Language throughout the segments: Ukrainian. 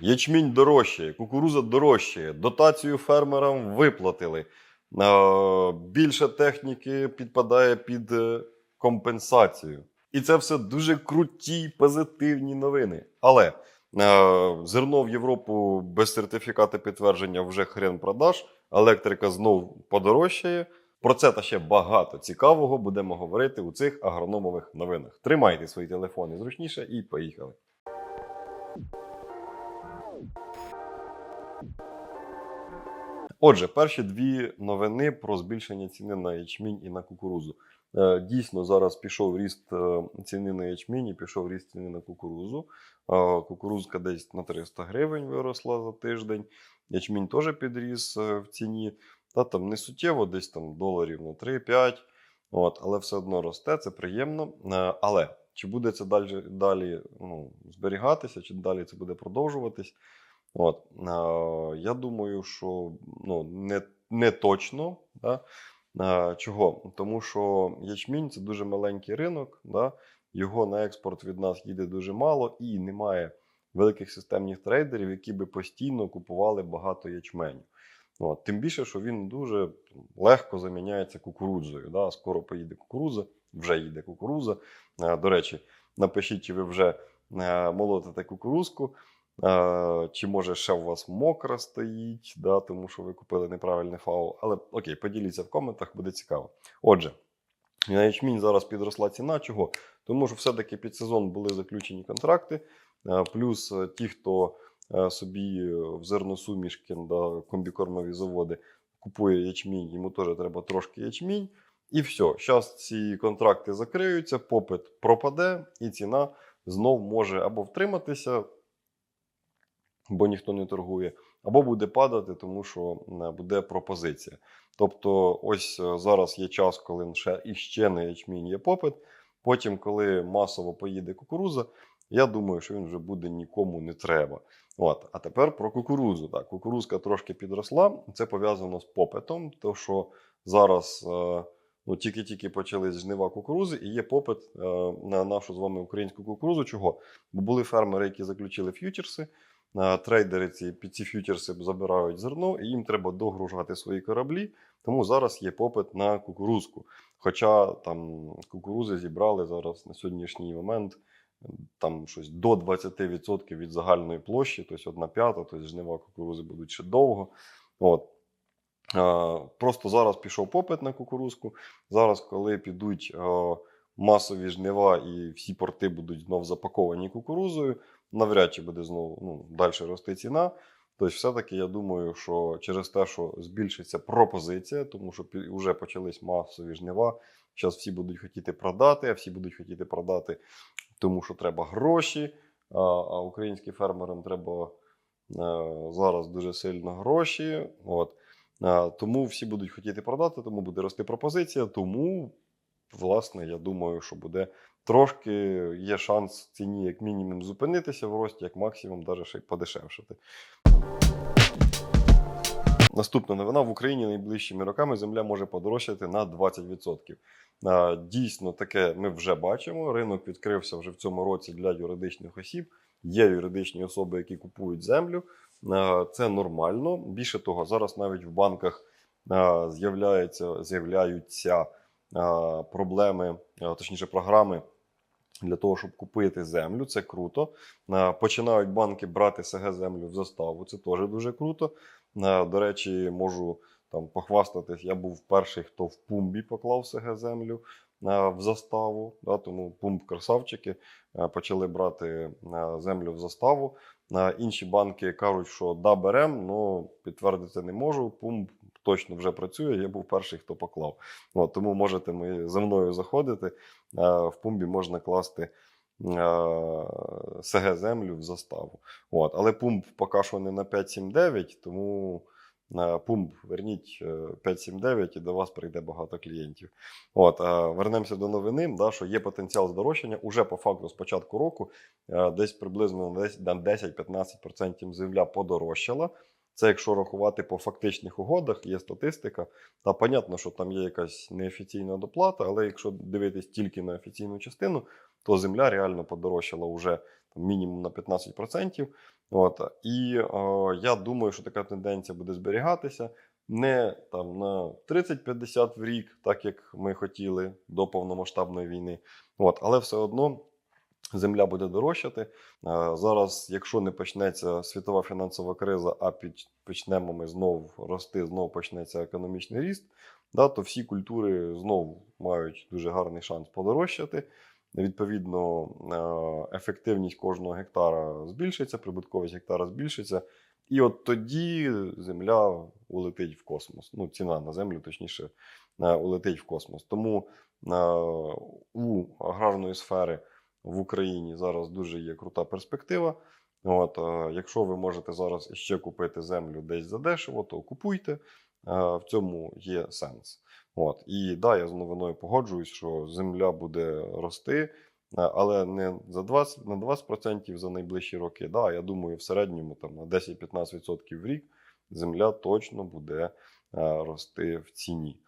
Ячмінь дорожчає, кукуруза дорожчає, дотацію фермерам виплатили. Е, Більше техніки підпадає під е, компенсацію. І це все дуже круті, позитивні новини. Але е, зерно в Європу без сертифікату підтвердження вже хрен продаж, електрика знов подорожчає. Про це та ще багато цікавого будемо говорити у цих агрономових новинах. Тримайте свої телефони зручніше і поїхали. Отже, перші дві новини про збільшення ціни на ячмінь і на кукурузу. Е, Дійсно, зараз пішов ріст е, ціни на ячмінь і пішов ріст ціни на кукурузу. Е, Кукурузка десь на 300 гривень виросла за тиждень. Ячмінь теж підріс в ціні. Та там не суттєво, десь там доларів на 3-5. От, але все одно росте, це приємно. Але чи буде це далі, далі ну, зберігатися, чи далі це буде продовжуватись? От, я думаю, що ну, не, не точно. Да? Чого? Тому що ячмінь це дуже маленький ринок, да? його на експорт від нас їде дуже мало і немає великих системних трейдерів, які би постійно купували багато ячменю. От, тим більше, що він дуже легко заміняється кукурудзою. Да? Скоро поїде кукурудза, вже їде кукурудза. До речі, напишіть, чи ви вже е, молотите кукурузку, чи може ще у вас мокра стоїть, да? тому що ви купили неправильний фау. Але окей, поділіться в коментах, буде цікаво. Отже, на ячмінь зараз підросла ціна. Чого? Тому що все-таки під сезон були заключені контракти. е, Плюс е, ті, хто е, собі е, в зерносумішки да, комбікормові заводи купує ячмінь, йому теж треба трошки ячмінь. І все. Зараз ці контракти закриються, попит пропаде, і ціна знов може або втриматися, бо ніхто не торгує, або буде падати, тому що буде пропозиція. Тобто, ось е, зараз є час, коли ще іще на ячмінь є попит. Потім, коли масово поїде кукуруза, я думаю, що він вже буде нікому не треба. От. А тепер про кукурузу. Так, кукурузка трошки підросла. Це пов'язано з попитом, тому що зараз е, ну, тільки-тільки почались жнива кукурузи, і є попит е, на нашу з вами українську кукурузу. Чого? Бо були фермери, які заключили ф'ючерси. Трейдери ці під ці ф'ючерси забирають зерно, і їм треба догружати свої кораблі. Тому зараз є попит на кукурузку. Хоча там кукурузи зібрали зараз на сьогоднішній момент там щось до 20% від загальної площі, тобто одна п'ята, тобто жнива кукурузи будуть ще довго. От. Просто зараз пішов попит на кукурузку. Зараз, коли підуть масові жнива і всі порти будуть знов запаковані кукурузою, навряд чи буде знову ну, далі рости ціна. Тобто, все-таки я думаю, що через те, що збільшиться пропозиція, тому що вже почались масові жнива. Зараз всі будуть хотіти продати, а всі будуть хотіти продати, тому що треба гроші. А, українським фермерам треба е, зараз дуже сильно гроші. От. Е, тому всі будуть хотіти продати, тому буде рости пропозиція. Тому, власне, я думаю, що буде трошки є шанс ціні як мінімум зупинитися в рості, як максимум, навіть ще й подешевшити. Наступна новина в Україні найближчими роками земля може подорожчати на 20%. Дійсно, таке ми вже бачимо. Ринок відкрився вже в цьому році для юридичних осіб. Є юридичні особи, які купують землю. Це нормально. Більше того, зараз навіть в банках з'являються проблеми, точніше, програми. Для того, щоб купити землю, це круто. Починають банки брати СГ землю в заставу. Це теж дуже круто. Е, До речі, можу там похвастатись. Я був перший, хто в пумбі поклав СГ землю е, в заставу. Да, тому пумб красавчики е, почали брати е, землю в заставу. Е, Інші банки кажуть, що да, берем, але підтвердити не можу. Пумб точно вже працює. Я був перший, хто поклав. От, тому можете ми за мною заходити. Е, В пумбі можна класти. е, СГ землю в заставу. От. Але пумп поки що не на 579, тому е, пумп верніть е, 579 і до вас прийде багато клієнтів. От, вернемося до новини, да, що є потенціал здорожчання. Уже по факту з початку року десь приблизно на 10-15% земля подорожчала. Це якщо рахувати по фактичних угодах, є статистика. Та понятно, що там є якась неофіційна доплата, але якщо дивитись тільки на офіційну частину, то земля реально подорожчала вже там, мінімум на 15%. От. І е, я думаю, що така тенденція буде зберігатися не там на 30-50 в рік, так як ми хотіли до повномасштабної війни. От. Але все одно земля буде дорожчати. Е, Зараз, якщо не почнеться світова фінансова криза, а почнемо ми знову рости, знову почнеться економічний ріст, да, то всі культури знову мають дуже гарний шанс подорожчати. Відповідно, е, ефективність кожного гектара збільшиться, прибутковість гектара збільшиться. І от тоді земля улетить в космос. Ну, ціна на землю, точніше, е, улетить в космос. Тому у аграрної сфери в Україні зараз дуже є крута перспектива. От, е, якщо ви можете зараз ще купити землю десь задешево, то купуйте. Е, в цьому є сенс. От. І да, я з новиною погоджуюсь, що земля буде рости, е, але не за 20, на 20% за найближчі роки. Да, я думаю, в середньому там, на 10-15% в рік земля точно буде рости в ціні.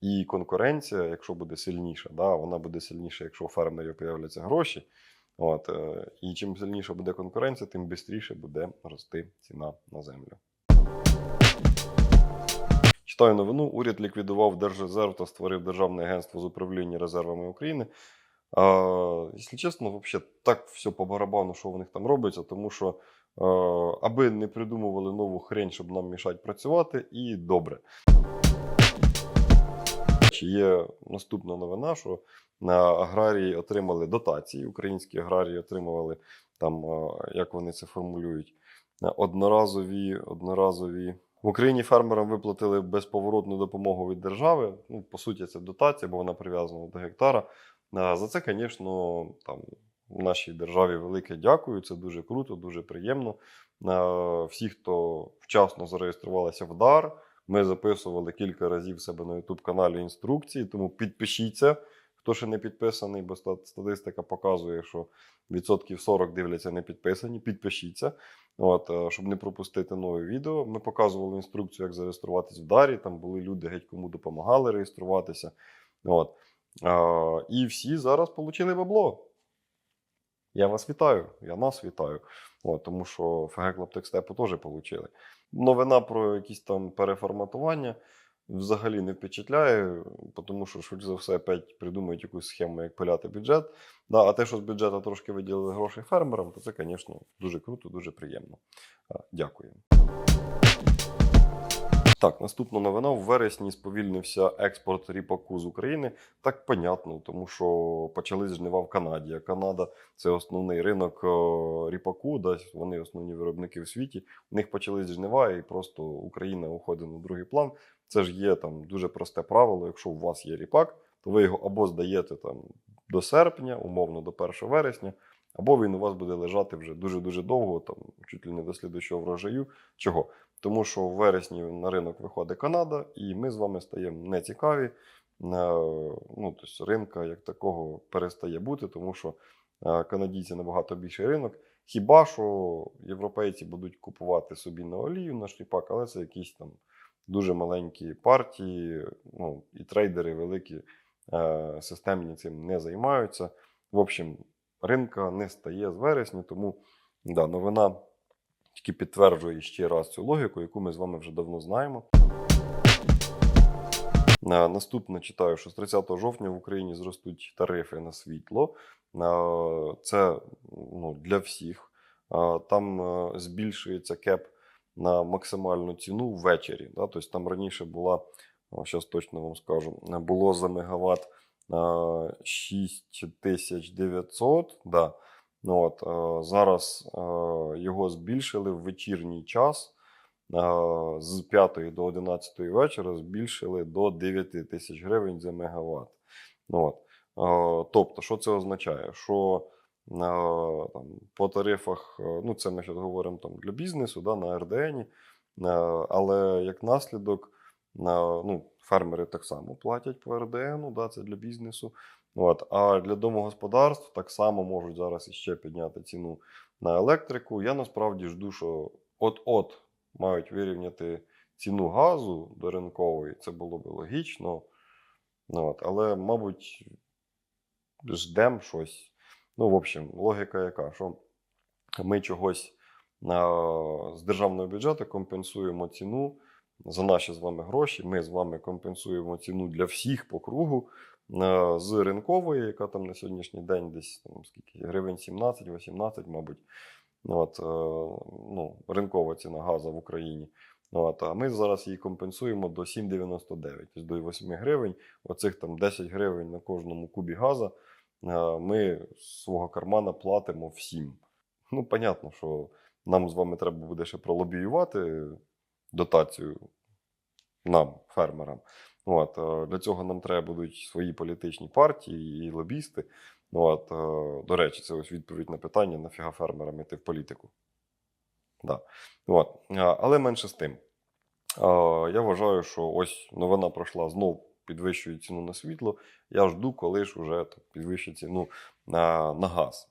І конкуренція, якщо буде сильніша, да, вона буде сильніша, якщо у фермерів появляться гроші. От, е, і чим сильніша буде конкуренція, тим швидше буде рости ціна на землю. Читаю новину. Уряд ліквідував Держрезерв та створив Державне агентство з управління резервами України. А, якщо чесно, взагалі так все по барабану, що в них там робиться, тому що е, аби не придумували нову хрень, щоб нам мішати працювати, і добре. Чи Є наступна новина, що аграрії отримали дотації. Українські аграрії отримували там, е, як вони це формулюють, е, одноразові, одноразові. В Україні фермерам виплатили безповоротну допомогу від держави. Ну, по суті, це дотація, бо вона прив'язана до гектара. За це, звісно, там в нашій державі велике дякую. Це дуже круто, дуже приємно. Всі, хто вчасно зареєструвалися в дар, ми записували кілька разів себе на youtube каналі інструкції, тому підпишіться, хто ще не підписаний, бо статистика показує, що відсотків 40 дивляться не підписані. Підпишіться. От, е, щоб не пропустити нове відео. Ми показували інструкцію, як зареєструватись в дарі. Там були люди, геть кому допомагали реєструватися. От. А, і всі зараз отримали бабло. Я вас вітаю, я нас вітаю. От, тому що ФГ Клаптекстепу теж отримали. Новина про якісь там переформатування взагалі не впечатляє, тому що, швидше за все, опять придумають якусь схему, як пиляти бюджет. Да, а те, що з бюджету трошки виділили гроші фермерам, то це, звісно, дуже круто, дуже приємно. А, Дякую. Так, наступна новина. В вересні сповільнився експорт ріпаку з України. Так понятно, тому що почались жнива в Канаді. А Канада це основний ринок е, ріпаку, да, вони основні виробники в світі. У них почались жнива, і просто Україна уходить на другий план. Це ж є там дуже просте правило. Якщо у вас є ріпак, то ви його або здаєте там до серпня, умовно до 1 вересня, або він у вас буде лежати вже дуже-дуже довго, там чуть ли не до слідущого врожаю. Чого? Тому що в вересні на ринок виходить Канада, і ми з вами стаємо нецікаві. Е, Ну, тобто ринка як такого перестає бути, тому що е, канадійці набагато більший ринок. Хіба що європейці будуть купувати собі на олію, на шліпак, але це якісь там дуже маленькі партії, ну, і трейдери великі е, системні цим не займаються. В общем, ринка не стає з вересня, тому да, новина тільки підтверджує ще раз цю логіку, яку ми з вами вже давно знаємо. Е, Наступне читаю, що з 30 жовтня в Україні зростуть тарифи на світло. Е, Це ну, для всіх. Е, Там збільшується кеп на максимальну ціну ввечері. Да? Тобто там раніше була, зараз точно вам скажу, було за мегаватт е, 6900. Да. Ну, от, е, зараз е, його збільшили в вечірній час. е, З 5 до 11 вечора збільшили до 9 тисяч гривень за мегаватт. Ну, от. Е, Тобто, що це означає? Що е, там, по тарифах, е, ну це ми зараз говоримо там, для бізнесу, да, на РДН, але як наслідок, е, ну, фермери так само платять по РДН, да, це для бізнесу. От. А для домогосподарств так само можуть зараз іще підняти ціну на електрику. Я насправді жду, що от-от мають вирівняти ціну газу до ринкової. Це було б логічно. От. Але, мабуть, ждемо щось. Ну, в общем, логіка яка, що ми чогось з державного бюджету компенсуємо ціну за наші з вами гроші. Ми з вами компенсуємо ціну для всіх по кругу е, з ринкової, яка там на сьогоднішній день десь там, скільки, гривень 17-18, мабуть. От, е, ну, ринкова ціна газу в Україні. От, а ми зараз її компенсуємо до 7,99, тобто до 8 гривень. Оцих там 10 гривень на кожному кубі газу е, ми з свого кармана платимо всім. Ну, понятно, що нам з вами треба буде ще пролобіювати дотацію нам, фермерам. От, е, для цього нам треба будуть свої політичні партії і лобісти. От, е, до речі, це ось відповідь на питання, нафіга фермерам йти в політику. Да. От. е, Але менше з тим. Я вважаю, що ось новина пройшла знов підвищує ціну на світло. Я жду, коли ж уже підвищить ціну на, на газ.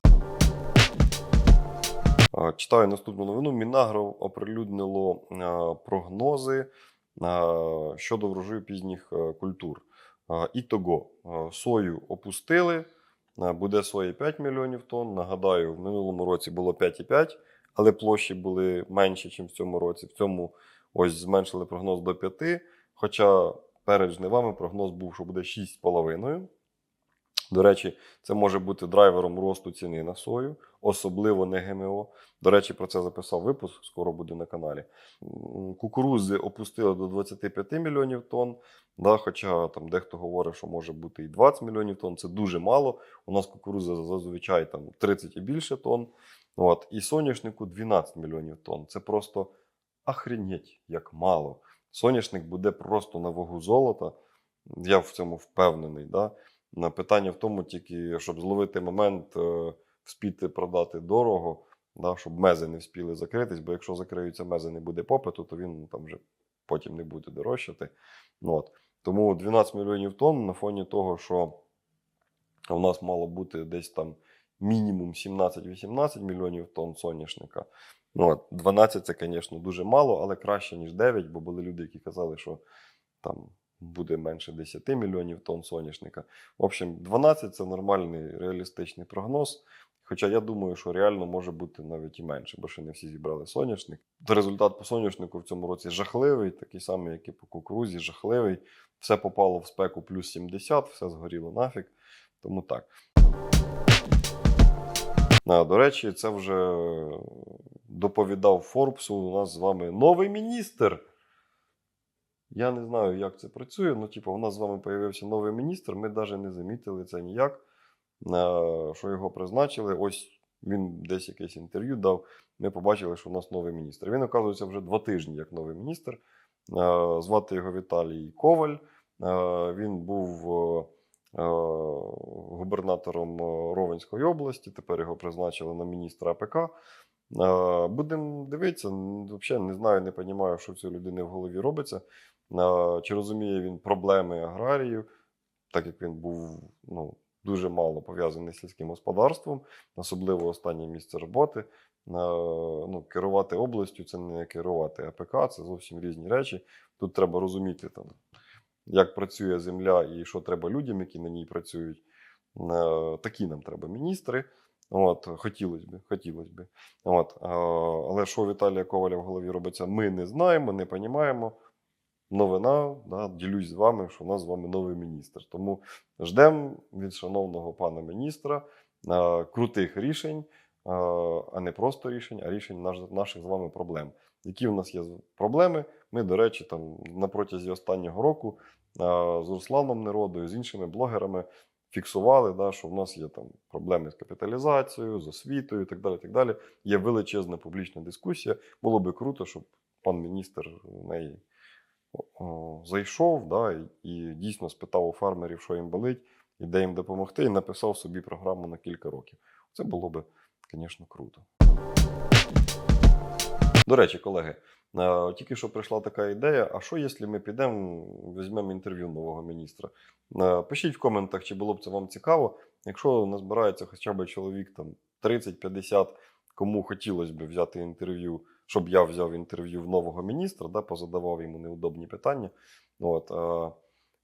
Читаю наступну новину. Мінагро оприлюднило прогнози щодо врожаю пізніх е, культур. Ітого сою опустили. Буде сої 5 мільйонів тонн. Нагадаю, в минулому році було 5,5, але площі були менші, ніж в цьому році. В цьому ось зменшили прогноз до 5. Хоча перед жнивами прогноз був, що буде 6,5. До речі, це може бути драйвером росту ціни на сою, особливо не ГМО. До речі, про це записав випуск, скоро буде на каналі. Кукурузи опустили до 25 мільйонів тонн. Да, хоча там дехто говорить, що може бути і 20 мільйонів тонн. Це дуже мало. У нас кукурудза зазвичай там 30 і більше тонн. От. І соняшнику 12 мільйонів тонн. Це просто охренеть, як мало. Соняшник буде просто на вагу золота. Я в цьому впевнений. Да? На питання в тому тільки, щоб зловити момент, е, вспіти продати дорого, да, щоб мези не вспіли закритись, бо якщо закриються мези, не буде попиту, то він там вже потім не буде дорожчати. Ну, от. Тому 12 мільйонів тонн на фоні того, що у нас мало бути десь там мінімум 17-18 мільйонів тонн соняшника. Ну, от, 12 це, звісно, дуже мало, але краще, ніж 9, бо були люди, які казали, що там буде менше 10 мільйонів тонн соняшника. В общем, 12 це нормальний реалістичний прогноз. Хоча я думаю, що реально може бути навіть і менше, бо ще не всі зібрали соняшник. Результат по соняшнику в цьому році жахливий, такий самий, як і по кукурузі, жахливий. Все попало в спеку плюс 70, все згоріло нафіг. Тому так. А, до речі, це вже доповідав Форбсу. У нас з вами новий міністр. Я не знаю, як це працює. Ну, типу, у нас з вами з'явився новий міністр. Ми навіть не замітили це ніяк, е, що його призначили. Ось він десь якесь інтерв'ю дав. Ми побачили, що у нас новий міністр. Він, оказується, вже два тижні як новий міністр. Е, Звати його Віталій Коваль. Е, Він був губернатором Ровенської області. Тепер його призначили на міністра АПК. Будемо дивитися. Взагалі не знаю, не розумію, що в цієї людини в голові робиться. Чи розуміє він проблеми аграріїв, так як він був ну, дуже мало пов'язаний з сільським господарством, особливо останнє місце роботи. Ну, керувати областю це не керувати АПК, це зовсім різні речі. Тут треба розуміти, там, як працює земля і що треба людям, які на ній працюють. Е, Такі нам треба міністри. От, хотілося б, хотілося б. От, е, але що Віталія Коваля в голові робиться, ми не знаємо, не розуміємо. Новина, да, ділюсь з вами, що у нас з вами новий міністр. Тому ждемо від шановного пана міністра е, крутих рішень, е, а не просто рішень, а рішень наш- наших з вами проблем. Які в нас є проблеми? Ми, до речі, там на протязі останнього року е, з Русланом Неродою, з іншими блогерами фіксували, да, що в нас є там проблеми з капіталізацією, з освітою і так далі. Так далі. Є величезна публічна дискусія. Було би круто, щоб пан міністр неї зайшов да, і, дійсно спитав у фермерів, що їм болить, і де їм допомогти, і написав собі програму на кілька років. Це було би, звісно, круто. До речі, колеги, е, тільки що прийшла така ідея: а що, якщо ми підемо, візьмемо інтерв'ю нового міністра? Е, Пишіть в коментах, чи було б це вам цікаво. Якщо назбирається хоча б чоловік там 30-50, кому хотілося б взяти інтерв'ю, щоб я взяв інтерв'ю в нового міністра, да, позадавав йому неудобні питання. От, а,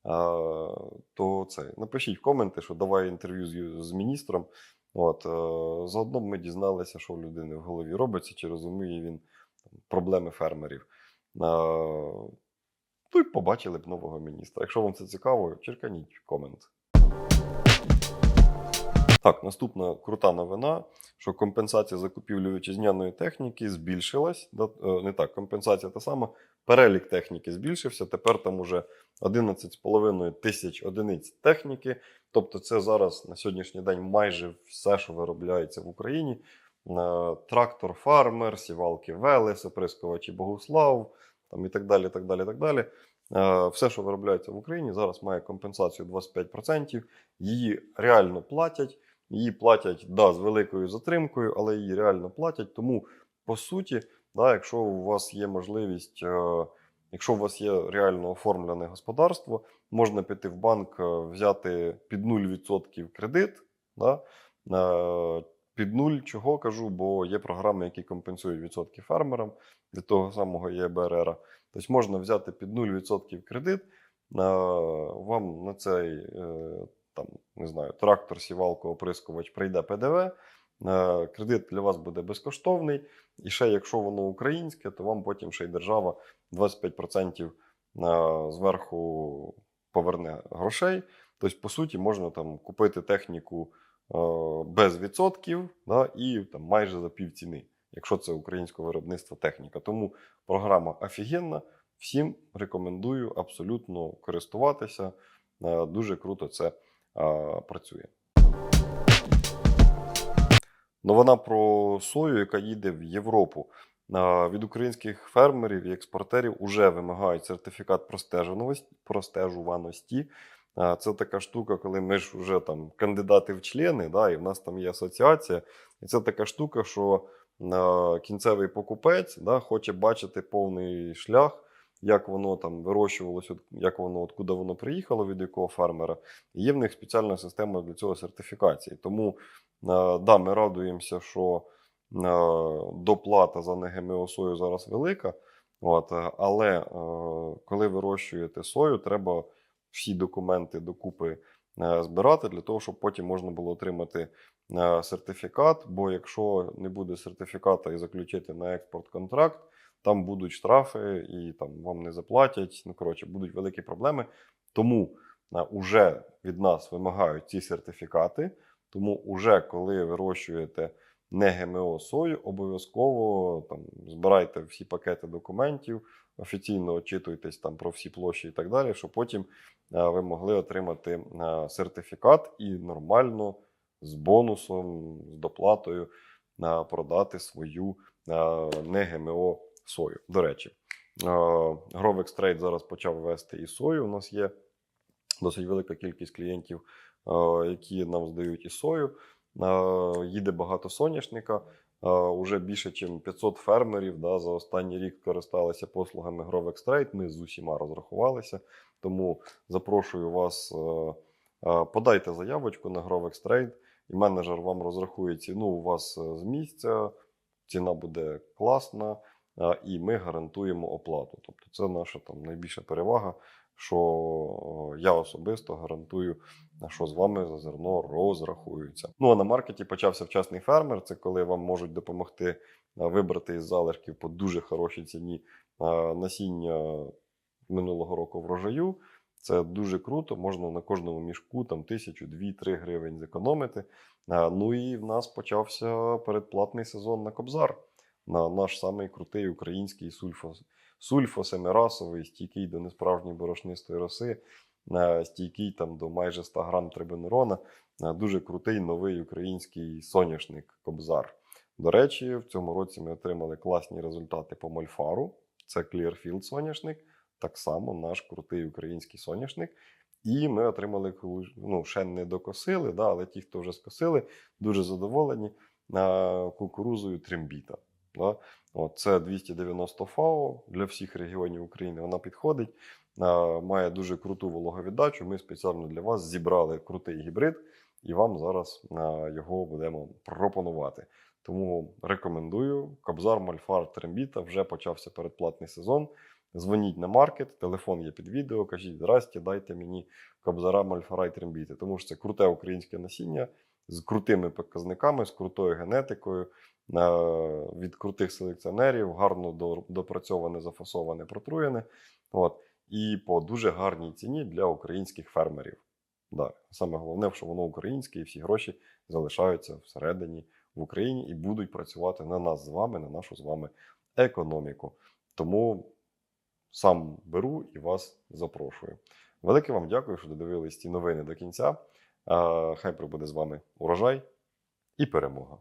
а, то це напишіть коменти, що давай інтерв'ю з, з міністром. От, е, заодно ми дізналися, що в людини в голові робиться, чи розуміє він там, проблеми фермерів. Е, ну і побачили б нового міністра. Якщо вам це цікаво, черканіть комент. Так, наступна крута новина, що компенсація закупівлі вітчизняної техніки збільшилась. Е, Не так, компенсація та сама. Перелік техніки збільшився. Тепер там уже 11,5 тисяч одиниць техніки. Тобто, це зараз на сьогоднішній день майже все, що виробляється в Україні. Е, Трактор фармер, сівалки Велес, оприскувачі Богуслав там і так далі. так далі, так далі. Е, Все, що виробляється в Україні, зараз має компенсацію 25%. Її реально платять. Її платять да, з великою затримкою, але її реально платять. Тому, по суті, да, якщо у вас є можливість, е, якщо у вас є реально оформлене господарство, можна піти в банк, е, взяти під 0% кредит. Да, е, під нуль чого кажу, бо є програми, які компенсують відсотки фермерам від того самого ЄБРР. Тобто можна взяти під 0% кредит. Вам на цей там, не знаю, трактор, сівалку, оприскувач прийде ПДВ. е, Кредит для вас буде безкоштовний. І ще якщо воно українське, то вам потім ще й держава 25% е, зверху поверне грошей. Тобто, по суті, можна там купити техніку е, без відсотків да, і там, майже за пів ціни, якщо це українського виробництва техніка. Тому програма офігенна. Всім рекомендую абсолютно користуватися. Дуже круто це працює. Новина про сою, яка їде в Європу. Від українських фермерів і експортерів вже вимагають сертифікат простежуваності. Це така штука, коли ми ж вже там кандидати в члени, да, і в нас там є асоціація. І це така штука, що кінцевий покупець да, хоче бачити повний шлях, як воно там вирощувалося, як воно, откуда воно приїхало, від якого фермера. Є в них спеціальна система для цього сертифікації. Тому е, да, ми радуємося, що е, доплата за НГМО сою зараз велика. От, е, але коли вирощуєте сою, треба всі документи докупи збирати для того, щоб потім можна було отримати сертифікат. Бо якщо не буде сертифіката і заключити на експорт контракт, там будуть штрафи і там вам не заплатять. Ну коротше, будуть великі проблеми. Тому е, уже від нас вимагають ці сертифікати. Тому, уже коли вирощуєте не ГМО сою, обов'язково там збирайте всі пакети документів, офіційно очитуйтесь там про всі площі і так далі, щоб потім е, ви могли отримати е, сертифікат і нормально з бонусом, з доплатою е, продати свою е, не ГМО сою. До речі, е, Grovex Trade зараз почав вести і сою. У нас є досить велика кількість клієнтів, е, які нам здають і сою. Е, Їде багато соняшника. Е, Уже більше, ніж 500 фермерів да, за останній рік користалися послугами Grovex Trade. Ми з усіма розрахувалися. Тому запрошую вас, е, е, подайте заявочку на Grovex Trade, і менеджер вам розрахує ціну у вас е, з місця. Ціна буде класна, е, і ми гарантуємо оплату. Тобто, це наша там найбільша перевага, що я особисто гарантую, що з вами за зерно розрахуються. Ну а на маркеті почався вчасний фермер. Це коли вам можуть допомогти вибрати із залишків по дуже хорошій ціні насіння минулого року врожаю. Це дуже круто. Можна на кожному мішку там тисячу, дві, три гривень зекономити. Ну і в нас почався передплатний сезон на Кобзар. На наш самий крутий український сульфос, сульфосемирасовий, стійкий до несправжньої борошнистої роси, е, стійкий там до майже 100 грам трибенерона. Е, Дуже крутий новий український соняшник Кобзар. До речі, в цьому році ми отримали класні результати по мольфару. Це Clearfield соняшник, так само наш крутий український соняшник. І ми отримали ну, ще не докосили, да, але ті, хто вже скосили, дуже задоволені е, кукурузою трембіта. Да. От, це 290 ФАО для всіх регіонів України. Вона підходить, має дуже круту вологовіддачу. Ми спеціально для вас зібрали крутий гібрид, і вам зараз його будемо пропонувати. Тому рекомендую. Кобзар Мальфар Трембіта вже почався передплатний сезон. Дзвоніть на маркет, телефон є під відео, кажіть, здрасте, дайте мені Кобзара Мальфара і Трембіти. Тому що це круте українське насіння, з крутими показниками, з крутою генетикою, від крутих селекціонерів, гарно допрацьоване, зафасоване, протруєне. От, і по дуже гарній ціні для українських фермерів. Да. Саме головне, що воно українське, і всі гроші залишаються всередині в Україні і будуть працювати на нас з вами, на нашу з вами економіку. Тому сам беру і вас запрошую. Велике вам дякую, що додивились ці новини до кінця. Хай прибуде з вами урожай і перемога.